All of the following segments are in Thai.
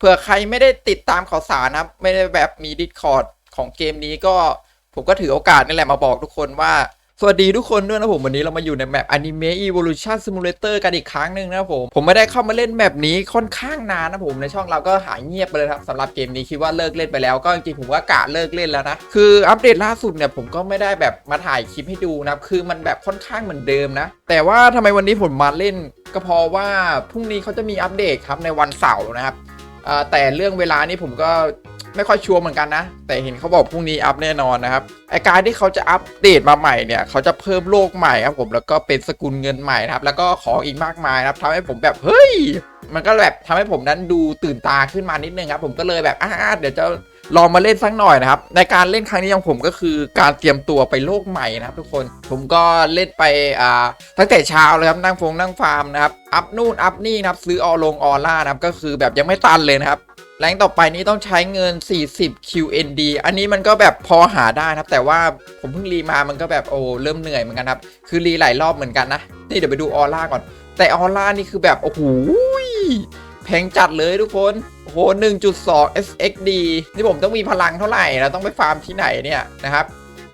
เผื่อใครไม่ได้ติดตามข่าวสารนะครับ ไม่ได้แบบมี Discord ของเกมนี้ก็ผมก็ถือโอกาสนี่แหละมาบอกทุกคนว่า สวัสดีทุกคนด้วยนะผมวันนี้เรามาอยู่ในแมป Anime Evolution Simulator กันอีกครั้งหนึ่งนะผม ผมไม่ได้เข้ามาเล่นแมปนี้ค่อนข้างนานนะผมในช่องเราก็หายเงียบไปเลยครับสำหรับเกมนี้คิดว่าเลิกเล่นไปแล้วก็จริงผมว่ากะเลิกเล่นแล้วนะ คืออัปเดตล่าสุดเนี่ยผมก็ไม่ได้แบบมาถ่ายคลิปให้ดูนะคือมันแบบค่อนข้างเหมือนเดิมนะ แต่ว่าทำไมวันนี้ผมมาเล่นก็เพราะว่าพรุ่งนี้เขาจะมีอัปเดตครับในวันเสาร์นะครับ แต่เรื่องเวลานี่ผมก็ไม่ค่อยชัวร์เหมือนกันนะ แต่เห็นเขาบอกพรุ่งนี้อัพแน่นอนนะครับไอการที่เขาจะอัปเดตมาใหม่เนี่ยเขาจะเพิ่มโลกใหม่ครับผมแล้วก็เป็นสกุลเงินใหม่นะครับ แล้วก็ของอีกมากมายนะครับทำให้ผมแบบเฮ้ย มันก็แบบทำให้ผมนั้นดูตื่นตาขึ้นมานิดนึงครับผมก็เลยแบบอ่าเดี๋ยวจะ ลองมาเล่นสักหน่อยนะครับ ในการเล่นครั้งนี้ของผมก็คือการเตรียมตัวไปโลกใหม่นะครับ ทุกคนผมก็เล่นไปอ่าตั้งแต่เช้าเลยครับนั่งฟงนั่งฟาร์มนะครับอัพนู่นอัพนี่นะครับซื้อออลงออล่านะครับก็คือแบบยังไม่ตันเลยนะครับแรงต่อไปนี้ต้องใช้เงิน 40 QND อันนี้มันก็แบบพอหาได้นะครับ แต่ว่าผมเพิ่งรีมามันก็แบบโอ้เริ่มเหนื่อยเหมือนกันครับ คือรีหลายรอบเหมือนกันนะ นี่เดี๋ยวไปดูออร่าก่อน แต่ออร่านี่คือแบบ โอ้โห พงจัดเลยทุกคนโอ้โห1.2 SXD นี่ผมต้องมีพลังเท่าไหร่แล้วต้องไปฟาร์มที่ไหนเนี่ยนะครับ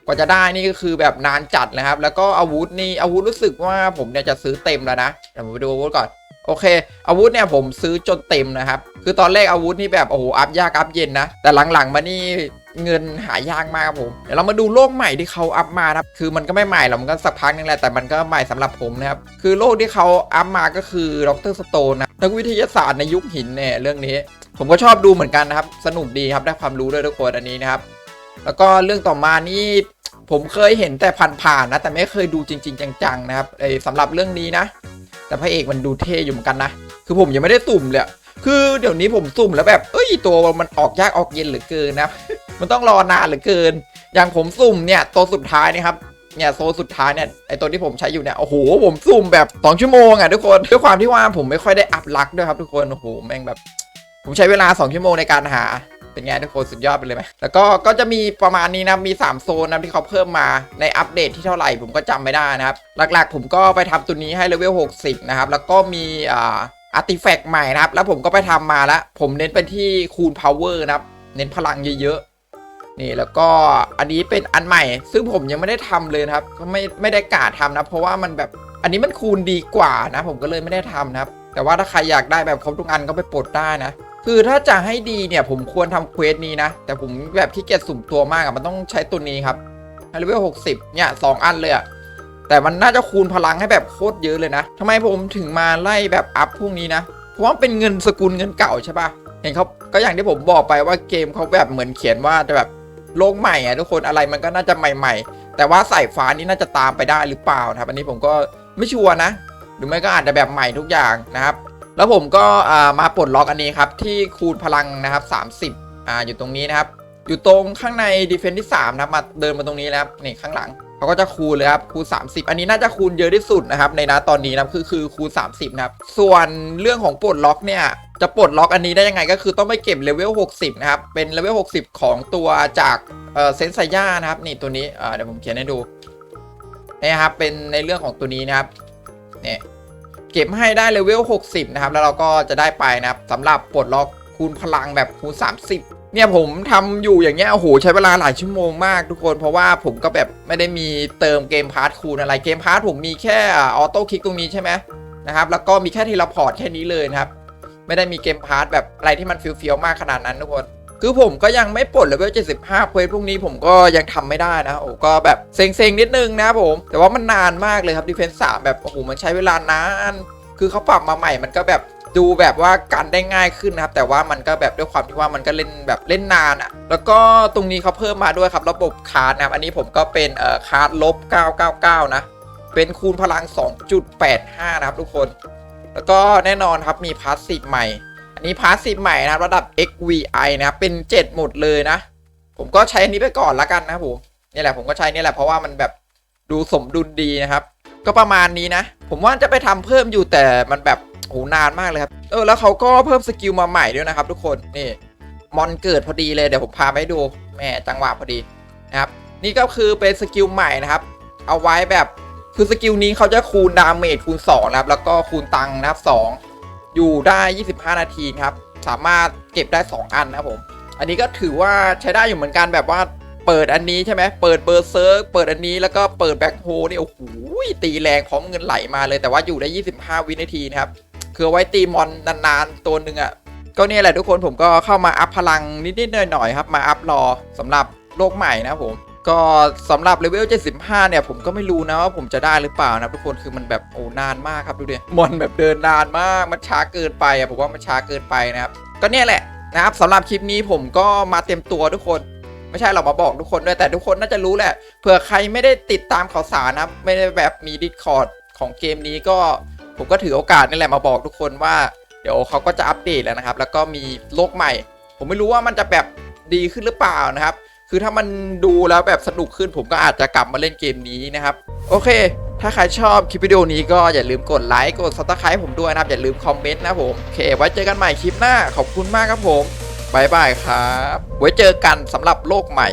กว่าจะได้นี่ก็คือแบบนานจัดนะครับ แล้วก็อาวุธนี่อาวุธรู้สึกว่าผมเนี่ยจะซื้อเต็มแล้วนะเดี๋ยวผมไปดูอาวุธก่อนโอเค อาวุธเนี่ยผมซื้อจนเต็มนะครับ คือตอนแรกอาวุธนี่แบบโอ้โหอัพยากอัพเย็นนะ แต่หลังๆมานี่เงินหายากมากครับผม เดี๋ยวเรามาดูโลกใหม่ที่เขาอัพมานะครับ คือมันก็ไม่ใหม่หรอกมันก็สักพักนึงแหละแต่มันก็ใหม่สำหรับผมนะครับ คือโลกที่เขาอัพมาก็คือดรสโตนนะ นักวิทยาศาสตร์ในยุคหินเนี่ยเรื่องนี้ ผมก็ชอบดูเหมือนกันนะครับ สนุกดีครับได้ความรู้ด้วยทุกคนอันนี้นะครับ แล้วก็เรื่องต่อมานี่ผมเคยเห็นแต่ผ่านๆนะ แต่ไม่เคยดูจริง ๆ จังๆนะครับไอ้สำหรับเรื่องนี้นะ แต่พระเอกมันดูเท่อยู่เหมือนกันนะคือผมยังไม่ได้สุ่มเลยคือเดี๋ยวนี้ผมสุ่มแล้วแบบเอ้ยตัวมันออกยากออกเย็นเหลือเกินนะมันต้องรอนานเหลือเกิน อย่างผมสุ่มเนี่ยตัวสุดท้ายนะครับเนี่ยโซสุดท้ายเนี่ยไอตัวที่ผมใช้อยู่เนี่ยโอ้โหผมสุ่มแบบ 2 ชั่วโมงอะทุกคนด้วยความที่ว่าผมไม่ค่อยได้ ลักด้วยครับทุกคนโอ้โหแม่งแบบ ผมใช้เวลา 2 ชั่วโมงในการหา เป็นไงทุกคนสุดยอดไปเลยไหมแล้วก็ก็จะมีประมาณนี้นะมี 3 โซนนะที่เขาเพิ่มมาในอัปเดตที่เท่าไหร่ผมก็จำไม่ได้นะครับ หลักๆ ผมก็ไปทำตัวนี้ให้เลเวล60 นะครับ แล้วก็มีอ่าอาร์ติแฟกต์ใหม่นะครับ แล้วผมก็ไปทำมาแล้ว ผมเน้นไปที่คูณพาวเวอร์นะครับ เน้นพลังเยอะๆ นี่แล้วก็อันนี้เป็นอันใหม่ ซึ่งผมยังไม่ได้ทำเลยนะครับ ก็ไม่ไม่ได้กาทำนะ เพราะว่ามันแบบอันนี้มันคูณดีกว่านะ ผมก็เลยไม่ได้ทำนะครับ แต่ว่าถ้าใครอยากได้แบบครบทุกอันก็ไปปลดได้นะ คือถ้าจะให้ดีเนี่ยผมควรทำเควสนี้นะ แต่ผมแบบขี้เกียจสุ่มตัวมากอะมันต้องใช้ตัวนี้ครับเลเวล60เนี่ยสองอันเลยอะแต่มันน่าจะคูณพลังให้แบบโคตรเยอะเลยนะทำไมผมถึงมาไล่แบบอัพพวกนี้นะ เพราะว่าเป็นเงินสกุลเงินเก่าใช่ปะเห็นเขาก็อย่างที่ผมบอกไปว่าเกมเขาแบบเหมือนเขียนว่าจะแบบโลกใหม่อะทุกคนอะไรมันก็น่าจะใหม่ ๆ แต่ว่าสายฟ้านี่น่าจะตามไปได้หรือเปล่านะครับอันนี้ผมก็ไม่ชัวร์นะ หรือไม่ก็อาจจะแบบใหม่ทุกอย่างนะครับ แล้วผมก็มาปลดล็อกอันนี้ครับ ที่คูณพลังนะครับ 30อ่าอยู่ตรงนี้นะครับ อยู่ตรงข้างในดีเฟนที่3นะครับมาเดินมาตรงนี้แล้วครับนี่ข้างหลังเขาก็จะคูณเลยครับคูณ 30 อันนี้น่าจะคูณเยอะที่สุดนะครับ ในนะตอนนี้นะคือคือคูณ 30 นะครับ ส่วนเรื่องของปลดล็อกเนี่ยจะปลดล็อกอันนี้ได้ยังไงก็คือต้องไปเก็บเลเวล 60 นะครับ เป็นเลเวล 60 ของตัวจากเซนไซย่านะครับ นี่ตัวนี้เดี๋ยวผมเขียนให้ดูนี่ครับเป็นในเรื่องของตัวนี้นะครับ เนี่ยเก็บให้ได้เลเวล 60 นะครับ แล้วเราก็จะได้ไปนะครับสำหรับปลดล็อกคูณพลังแบบคูณ 30 เนี่ยผมทำอยู่อย่างเงี้ยโอ้โหใช้เวลาหลายชั่วโมงมากทุกคน เพราะว่าผมก็แบบไม่ได้มีเติมเกมพาร์ทคูณอะไรเกมพาร์ทผมมีแค่ออโต้คลิกตรงนี้ใช่ไหมนะครับแล้วก็มีแค่ทเลพอร์ตแค่นี้เลยนะครับ ไม่ได้มีเกมพาร์ทแบบอะไรที่มันฟิลๆมากขนาดนั้นทุกคน คือผมก็ยังไม่ปลดเลเวล75เควสพวกนี้ผมก็ยังทำไม่ได้นะโอ้ก็แบบเซ็งๆนิดนึงนะผม แต่ว่ามันนานมากเลยครับดีเฟนซ์สแบบโอ้โหมันใช้เวลานาน คือเขาปรับมาใหม่มันก็แบบดูแบบว่ากันได้ง่ายขึ้นนะครับ แต่ว่ามันก็แบบด้วยความที่ว่ามันก็เล่นแบบเล่นนานอะ่ะ แล้วก็ตรงนี้เขาเพิ่มมาด้วยครับระบบคาร์ดนะครับอันนี้ผมก็เป็นเอ่อคาร์ดลบ 999 นะ เป็นคูณพลัง 2.85 นะครับทุกคน แล้วก็แน่นอนครับมีพาสซีฟใหม่ อันนี้พาสซีฟใหม่นะครับระดับ XVI นะครับเป็น 7 หมดเลยนะ ผมก็ใช้อันนี้ไปก่อนละกันนะครับผมนี่แหละผมก็ใช้นี่แหละเพราะว่ามันแบบดูสมดุลดีนะครับ ก็ประมาณนี้นะ ผมว่าจะไปทำเพิ่มอยู่แต่มันแบบโหนานมากเลยครับเออแล้วเขาก็เพิ่มสกิลมาใหม่ด้วยนะครับ ทุกคนนี่มอนเกิดพอดีเลยเดี๋ยวผมพาไปดูแหม่จังหวะพอดีนะครับ นี่ก็คือเป็นสกิลใหม่นะครับ เอาไว้แบบคือสกิลนี้เขาจะคูณดาเมจคูณ2นะครับแล้วก็คูณตังค์นะครับ2 อยู่ได้ 25 นาทีครับ สามารถเก็บได้ 2 อันนะผม อันนี้ก็ถือว่าใช้ได้อยู่เหมือนกันแบบว่าเปิดอันนี้ใช่ไหมเปิดเบอร์เซิร์กเปิดอันนี้แล้วก็เปิดแบ็คโฮนี่โอ้โหตีแรงพร้อมเงินไหลมาเลยแต่ว่าอยู่ได้ 25 วินาทีนะครับคือเอาไว้ตีมอนนานๆตัวหนึ่งอะ่ะก็เนี่ยแหละทุกคนผมก็เข้ามาอัพพลังนิดๆหน่อยๆครับ มาอัพรอสำหรับโลกใหม่นะผม ก็สำหรับเลเวล 75 เนี่ย ผมก็ไม่รู้นะว่าผมจะได้หรือเปล่านะทุกคนคือมันแบบโอ้นานมากครับดูดิมอนแบบเดินนานมากมันช้าเกินไปอะผมว่ามันช้าเกินไปนะครับก็เนี่ยแหละนะครับสำหรับคลิปนี้ผมก็มาเต็มตัวทุกคนไม่ใช่เรามาบอกทุกคนด้วยแต่ทุกคนน่าจะรู้แหละเผื่อใครไม่ได้ติดตามข่าวสารนะไม่ได้แบบมีดิสคอร์ดของเกมนี้ก็ผมก็ถือโอกาสนี่แหละมาบอกทุกคนว่า เดี๋ยวเขาก็จะอัปเดตแล้วนะครับ แล้วก็มีโลกใหม่ ผมไม่รู้ว่ามันจะแบบดีขึ้นหรือเปล่านะครับ คือถ้ามันดูแล้วแบบสนุกขึ้นผมก็อาจจะกลับมาเล่นเกมนี้นะครับ โอเค ถ้าใครชอบคลิปวิดีโอนี้ก็อย่าลืมกดไลค์กดซับสไคร b ์ผมด้วยนะครับ อย่าลืมคอมเมนต์นะผมโอเค ไว้เจอกันใหม่คลิปหน้าขอบคุณมากครับผมบายบายครับ ไว้เจอกันสำหรับโลกใหม่